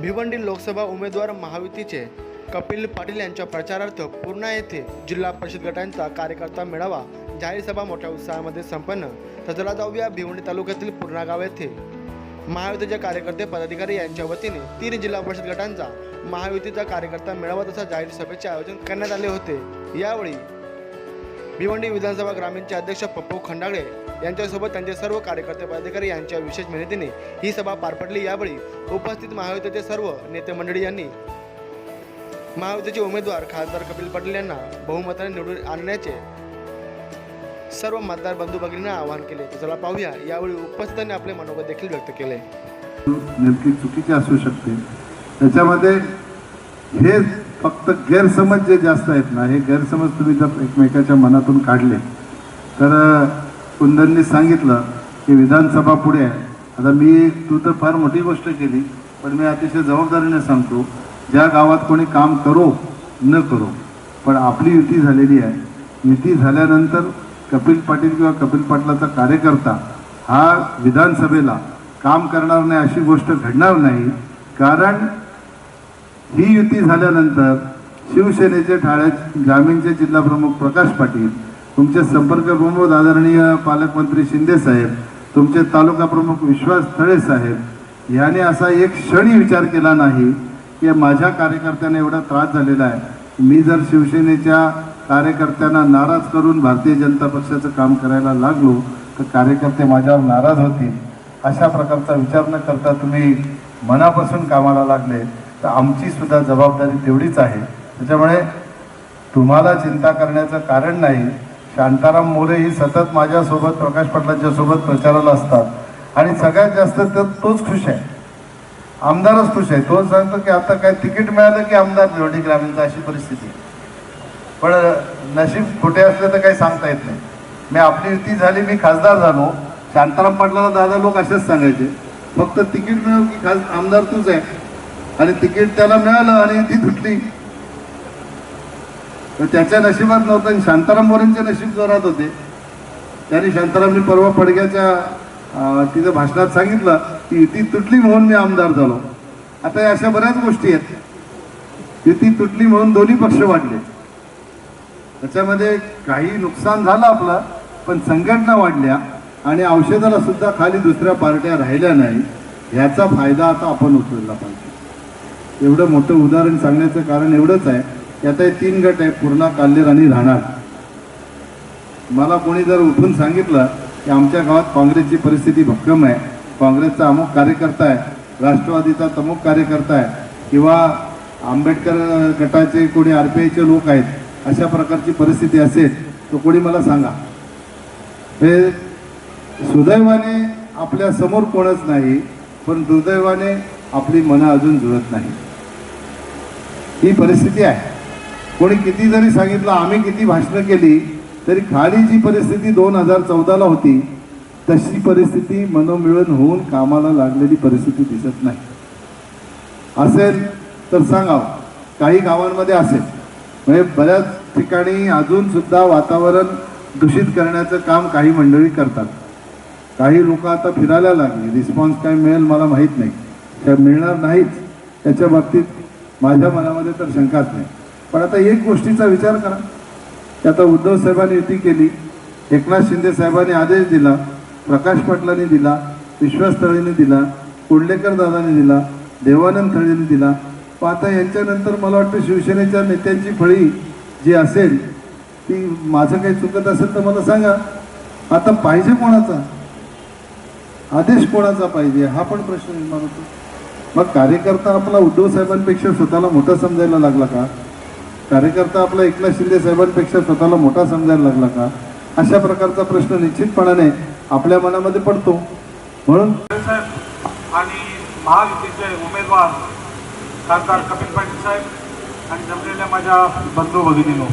भिवंडी लोकसभा उमेदवार महायुतीचे कपिल पाटील यांच्या प्रचारार्थ पूर्णा येथे जिल्हा परिषद गटांचा कार्यकर्ता मेळावा जाहीर सभा मोठ्या उत्साहामध्ये संपन्न. तर चला जाऊया भिवंडी तालुक्यातील पूर्णा गाव येथे. महायुतीचे कार्यकर्ते पदाधिकारी यांच्या वतीने तीन जिल्हा परिषद गटांचा महायुतीचा कार्यकर्ता मेळावा तसा जाहीर सभेचे आयोजन करण्यात आले होते. यावेळी भिवंडी विधानसभा ग्रामीणचे अध्यक्ष पप्पू खंडागळे यांच्यासोबत त्यांचे सर्व कार्यकर्ते पदाधिकारी यांच्या विशेष मेहनतीने ही सभा पार पडली. यावेळी उपस्थित महायुतीचे सर्व नेते मंडळी यांनी महायुतीचे उमेदवार खासदार कपिल पटेल यांना बहुमताने निवडून आणण्याचे सर्व मतदार बंधू भगिनींना आवाहन केले. चला पाहूया. यावेळी उपस्थितांनी आपले मनोगत देखील व्यक्त केले. नेमकी चुकीची असू शकते. त्याच्यामध्ये हे फक्त गैरसमज जे जास्त आहेत ना हे गैरसमज तुम्ही जर एकमेकाच्या मनातून काढले तर कुंदननी सांगितलं की विधानसभा पुढे आहे. आता मी तू तर फार मोठी गोष्ट केली पण मी अतिशय जबाबदारीने सांगतो ज्या गावात कोणी काम करो न करो पण आपली युती झालेली आहे. युती झाल्यानंतर कपिल पाटील किंवा कपिल पाटलाचा कार्यकर्ता हा विधानसभेला काम करणार नाही अशी गोष्ट घडणार नाही कारण ही युती झाल्यानंतर शिवसेनेचे ठाणे ग्रामीणचे जिल्हा प्रमुख प्रकाश पाटील तुमचे संपर्क प्रमुख आदरणीय पालकमंत्री शिंदे साहेब तुमचे तालुका प्रमुख विश्वास थळे साहेब याने असा एक क्षणी विचार केला नाही की माझ्या कार्यकर्त्यांना एवढा त्रास झालेला आहे. मी जर शिवसेनेच्या कार्यकर्त्यांना नाराज करून भारतीय जनता पक्षाचं काम करायला लागलो तर कार्यकर्ते माझ्यावर नाराज होतील. अशा प्रकारचा विचार न करता तुम्ही मनापासून कामाला लागले. तर आमची सुद्धा जबाबदारी तेवढीच आहे. त्याच्यामुळे तुम्हाला चिंता करण्याचं कारण नाही. शांताराम मोरे ही सतत माझ्यासोबत प्रकाश पाटलांच्या सोबत प्रचाराला असतात. आणि सगळ्यात जास्त तर तोच खुश आहे. आमदारच खुश आहे. तो सांगतो की आता काय तिकीट मिळालं की आमदार भिवंडी ग्रामीणचा अशी परिस्थिती पण नशीब खोटे असलं तर काही सांगता येत नाही. मी आपली युती झाली मी खासदार झालो. शांताराम पाटलाला दादा लोक असेच सांगायचे. फक्त तिकीट मिळव की खास आमदार तूच आहे. आणि तिकीट त्याला मिळालं आणि ती तुटली. तर त्याच्या नशिबात नव्हतं आणि शांताराम मोरेंचे नशीब जोरात होते त्याने शांतारामने परवा पडग्याच्या अं, तिथं भाषणात सांगितलं की युती तुटली म्हणून मी आमदार झालो. आता अशा बऱ्याच गोष्टी आहेत. युती तुटली म्हणून दोन्ही पक्ष वाढले. त्याच्यामध्ये काही नुकसान झालं आपलं पण संघटना वाढल्या आणि औषधाला सुद्धा खाली दुसऱ्या पार्ट्या राहिल्या नाही. ह्याचा फायदा आता आपण उचलला पाहिजे. एवढं मोठं उदाहरण सांगण्याचं कारण एवढंच आहे की आता हे तीन गट आहे पूर्णा काल्लेर आणि राहणार मला कोणी जर उठून सांगितलं की आमच्या गावात काँग्रेसची परिस्थिती भक्कम आहे काँग्रेसचा अमुक कार्यकर्ता आहे राष्ट्रवादीचा तमुक कार्यकर्ता आहे किंवा आंबेडकर गटाचे कोणी आर पी आयचे लोक आहेत अशा प्रकारची परिस्थिती असेल तर कोणी मला सांगा. हे सुदैवाने आपल्यासमोर कोणच नाही पण दुर्दैवाने आपली मनं अजून जुळत नाही. ही परिस्थिती आहे. कोणी किती जरी सांगितलं आम्ही किती भाषणं केली तरी खाली जी परिस्थिती दोन हजार चौदाला होती तशी परिस्थिती मनोमिळन होऊन कामाला लागलेली परिस्थिती दिसत नाही. असेल तर सांगावं. काही गावांमध्ये असेल. म्हणजे बऱ्याच ठिकाणी अजूनसुद्धा वातावरण दूषित करण्याचं काम काही मंडळी करतात. काही लोक आता फिरायला लागली. रिस्पॉन्स काय मिळेल मला माहीत नाही. त्या मिळणार नाहीच. त्याच्या बाबतीत माझ्या मनामध्ये तर शंकाच नाही. पण आता एक गोष्टीचा विचार करा. की आता उद्धव साहेबांनी युती केली एकनाथ शिंदे साहेबांनी आदेश दिला प्रकाश पाटलांनी दिला विश्वास तळेने दिला कुंडलेकर दादाने दिला देवानंद थळेने दिला. पण आता यांच्यानंतर मला वाटतं शिवसेनेच्या नेत्यांची फळी जी असेल ती माझं काही चुकत असेल तर मला सांगा. आता पाहिजे कोणाचा? आदेश कोणाचा पाहिजे? हा पण प्रश्न निर्माण होतो. मग कार्यकर्ता आपला उद्धव साहेबांपेक्षा स्वतःला मोठा समजायला लागला का? कार्यकर्ता आपला एकनाथ शिंदे साहेबांपेक्षा स्वतःला मोठा समजायला लागला का? अशा प्रकारचा प्रश्न निश्चितपणाने आपल्या मनामध्ये पडतो. म्हणून साहेब आणि महायुतीचे उमेदवार खासदार कपिल पाटील साहेब आणि जमलेल्या माझ्या बंधू भगिनीनो.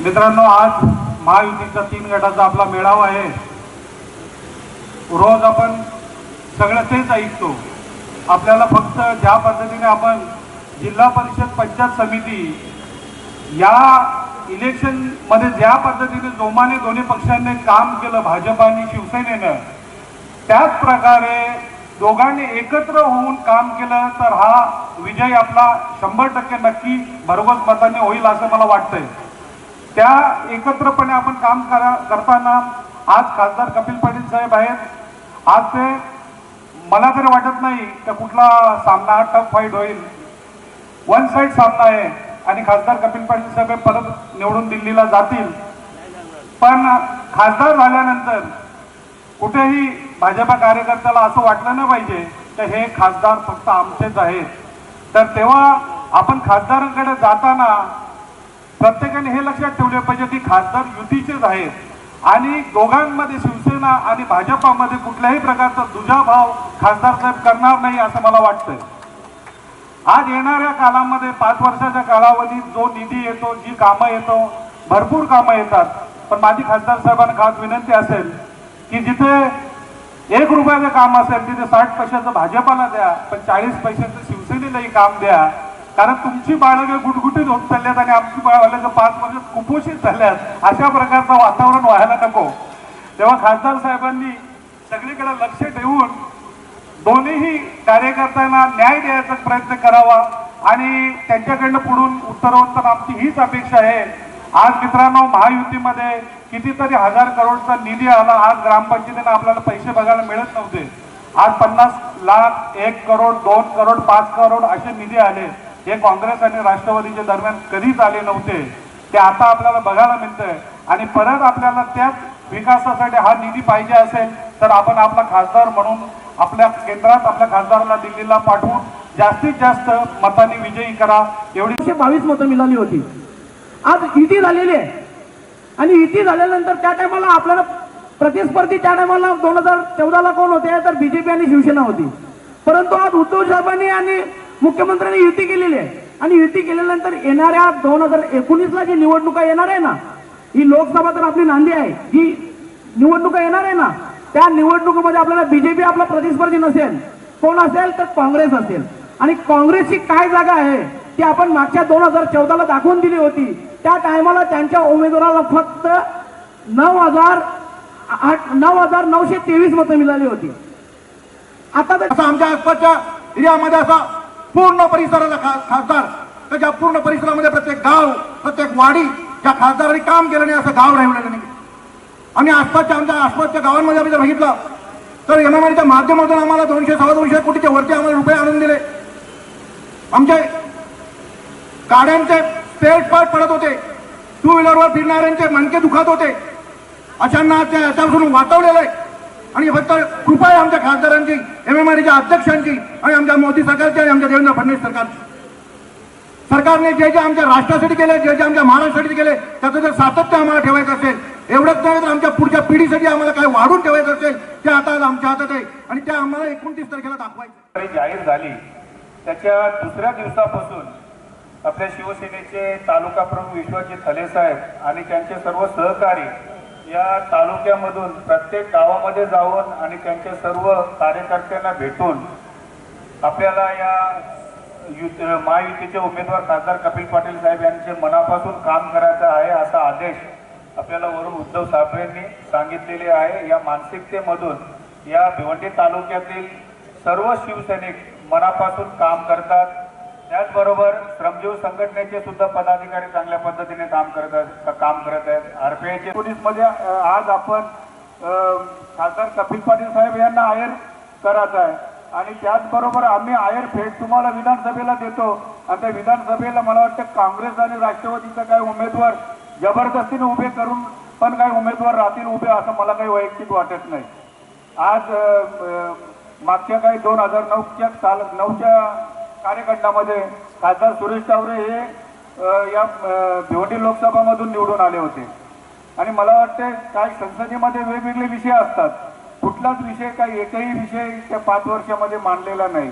मित्रांनो आज महायुतीचा तीन गटाचा आपला मेळावा आहे. रोज आपण सगळं तेच ऐकतो. आपल्याला फक्त ज्या पद्धतीने आपण जिल्हा परिषद पंचायत समिती या इलेक्शनमध्ये ज्या पद्धतीने जोमाने दोन्ही पक्षांनी काम केलं भाजप आणि शिवसेनेनं त्याच प्रकारे दोघांनी एकत्र होऊन काम केलं तर हा विजय आपला शंभर टक्के नक्की भरघोस मताने होईल असं मला वाटतंय. त्या एकत्रपणे आपण काम करा करताना आज खासदार कपिल पाटील साहेब आहेत. आज ते मला तरी वाटत नाही का कुठला सामना हा टफ फाईट होईल. वन साईड सामना आहे आणि खासदार कपिल पाटील साहेब हे परत निवडून दिल्लीला जातील. पण खासदार झाल्यानंतर कुठेही भाजपा कार्यकर्त्याला असं वाटलं नाही पाहिजे की हे खासदार फक्त आमचेच आहेत. तर तेव्हा आपण खासदारांकडे जाताना प्रत्येकाने हे लक्षात ठेवले पाहिजे की खासदार युतीचेच आहेत. आणि दोघांमध्ये शिवसेना आणि भाजपामध्ये कुठल्याही प्रकारचा दुजाभाव खासदार साहेब करणार नाही असं मला वाटतंय. आज येणाऱ्या कालामध्ये पाच वर्षाच्या कालावधीत जो निधी येतो जी कामं येतो भरपूर कामं येतात. पण माझी खासदार साहेबांना खास विनंती असेल की जिथे एक रुपयाचं काम असेल तिथे साठ पैशाचं भाजपाला द्या पण चाळीस पैशाचं शिवसेनेलाही काम द्या कारण तुमची बाळगं गुटगुटीत होत चालल्यात आणि आमची बाळगं पाच वर्ष कुपोषित झाल्यात. अशा प्रकारचं वातावरण व्हायला नको. तेव्हा खासदार साहेबांनी सगळीकडे लक्ष ठेवून दोन्हीही कार्यकर्त्यांना न्याय द्यायचा प्रयत्न करावा आणि त्यांच्याकडनं पुढून उत्तरोत्तर आमची हीच अपेक्षा आहे. आज मित्रांनो महायुतीमध्ये कितीतरी हजार करोडचा निधी आला. आज ग्रामपंचायतीनं आपल्याला पैसे बघायला मिळत नव्हते. आज पन्नास लाख एक करोड दोन करोड पाच करोड असे निधी आले. हे काँग्रेस आणि राष्ट्रवादीच्या दरम्यान कधीच आले नव्हते ते आता आपल्याला बघायला मिळतंय. आणि परत आपल्याला त्याच विकासासाठी हा निधी पाहिजे असेल तर आपण आपला खासदार म्हणून आपल्या केंद्रात आपल्या खासदाराला दिल्लीला पाठवून जास्तीत जास्त मतांनी विजयी करा. एवढीशे बावीस मतं मिळाली होती. आज युती झालेली आहे. आणि युती झाल्यानंतर त्या टायमाला आपल्याला प्रतिस्पर्धी त्या टायमाला दोन हजार चौदाला कोण होते तर बीजेपी आणि शिवसेना होती. परंतु आज उद्धव साहेबांनी आणि मुख्यमंत्र्यांनी युती केलेली आहे. आणि युती केल्यानंतर येणाऱ्या दोन हजार एकोणीसला जी निवडणुका येणार आहे ना ही लोकसभा तर आपली नांदी आहे. ही निवडणुका येणार आहे ना त्या निवडणुकीमध्ये आपल्याला बीजेपी आपला प्रतिस्पर्धी नसेल. कोण असेल तर काँग्रेस असेल. आणि काँग्रेसची काय जागा आहे ती आपण मागच्या दोन हजार चौदाला दाखवून दिली होती. त्या टायमाला त्यांच्या उमेदवाराला फक्त नऊ हजार आठ नऊ हजार नऊशे तेवीस मतं मिळाली होती. आता तर आमच्या आसपासच्या एरियामध्ये असा पूर्ण परिसराला खा खासदार. तर ज्या पूर्ण परिसरामध्ये प्रत्येक गाव प्रत्येक वाडी ज्या खासदारांनी काम केलं नाही असं गाव राहिलेलं नाही आम्ही आसपासच्या आमच्या आसपासच्या गावांमध्ये आम्ही जर बघितलं तर एमएमआयच्या माध्यमातून आम्हाला दोनशे सव्वा दोनशे कोटीच्या वरती आम्हाला रुपये आणून दिले. आमचे गाड्यांचे स्पेअर पार्ट पडत होते. टू व्हीलरवर फिरणाऱ्यांचे मणके दुखत होते. अशांना त्या याच्यापासून वाचवलेलं आहे. आणि फक्त कृपा आहे आमच्या खासदारांची एम एम आरच्या अध्यक्षांची आणि आमच्या मोदी सरकारची आणि आमच्या देवेंद्र फडणवीस सरकारची सरकारने जे जे आमच्या राष्ट्रासाठी केले जे जे आमच्या महाराष्ट्रासाठी केले त्याचं जर सातत्य आम्हाला ठेवायचं असेल एवढंच नाही तर आमच्या पुढच्या पिढीसाठी आम्हाला काय वाढून ठेवायचं असेल ते आता आमच्या हातात आहे आणि ते आम्हाला एकोणतीस तारखेला दाखवायचं जाहीर झाली. त्याच्या दुसऱ्या दिवसापासून आपल्या शिवसेनेचे तालुका प्रमुख विश्वजित थले साहेब आणि त्यांचे सर्व सहकारी या तालुक्यामधून प्रत्येक गावामध्ये जाऊन आणि त्यांच्या सर्व कार्यकर्त्यांना भेटून आपल्याला या युत महायुतीचे उमेदवार खासदार कपिल पाटील साहेब यांचे मनापासून काम करायचं आहे असा आदेश आपल्याला वरून उद्धव ठाकरेंनी सांगितलेले आहे. या मानसिकतेमधून या भिवंडी तालुक्यातील सर्व शिवसैनिक मनापासून काम करतात. त्याचबरोबर श्रमजीव संघटनेचे सुद्धा पदाधिकारी चांगल्या पद्धतीने काम करत आहेत काम करत आहेत. आरपीआयचे पोलीसमध्ये आज आपण खासदार कपिल पाटील साहेब यांना आयर करायचा आहे. आणि त्याचबरोबर आम्ही आयर फेट तुम्हाला विधानसभेला देतो. आणि त्या विधानसभेला मला वाटतं काँग्रेस आणि राष्ट्रवादीचा काही उमेदवार जबरदस्तीने उभे करून पण काही उमेदवार राहतील उभे असं मला काही वैयक्तिक वाटत नाही. आज मागच्या काही दोन हजार नऊच्या साल नऊच्या कार्यकाळामध्ये खासदार सुरेश टावरे हे या भिवंडी लोकसभामधून निवडून आले होते. आणि मला वाटते काय संसदेमध्ये वेगवेगळे विषय असतात. कुठलाच विषय काही एकही विषय त्या पाच वर्षामध्ये मांडलेला नाही.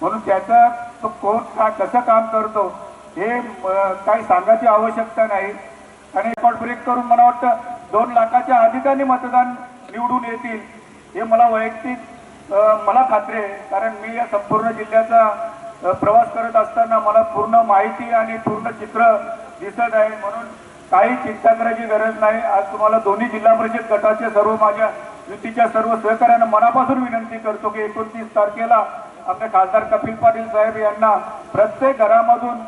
म्हणून त्याचा तो कोण काय कसं काम करतो हे काही सांगायची आवश्यकता नाही. आणि रेकॉर्ड ब्रेक करून मला वाटतं दोन लाखाच्या अधिकांनी मतदान निवडून येतील हे मला वैयक्तिक मला खात्री आहे. कारण मी या संपूर्ण जिल्ह्याचा प्रवास करत असताना मला पूर्ण माहिती आणि पूर्ण चित्र दिसत आहे म्हणून काही चिंता करायची गरज नाही. आज तुम्हाला दोन्ही जिल्हा परिषद गटाचे सर्व माझ्या युतीच्या सर्व सहकार्यांना मनापासून विनंती करतो की एकोणतीस तारखेला आपले खासदार कपिल पाटील साहेब यांना प्रत्येक घरामधून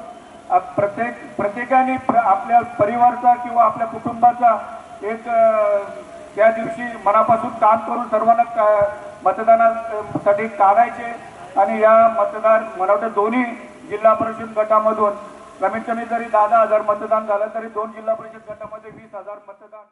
प्रत्येक प्रत्येकाने प्र- आपल्या परिवारचा किंवा आपल्या कुटुंबाचा एक त्या दिवशी मनापासून काम करून सर्वांना का- मतदानासाठी काढायचे आणि या मतदार मला वाटतं दोन्ही जिल्हा परिषद गटामधून कमीत कमी जरी दहा दहा हजार मतदान झालं तरी दोन जिल्हा परिषद गटामध्ये वीस हजार मतदान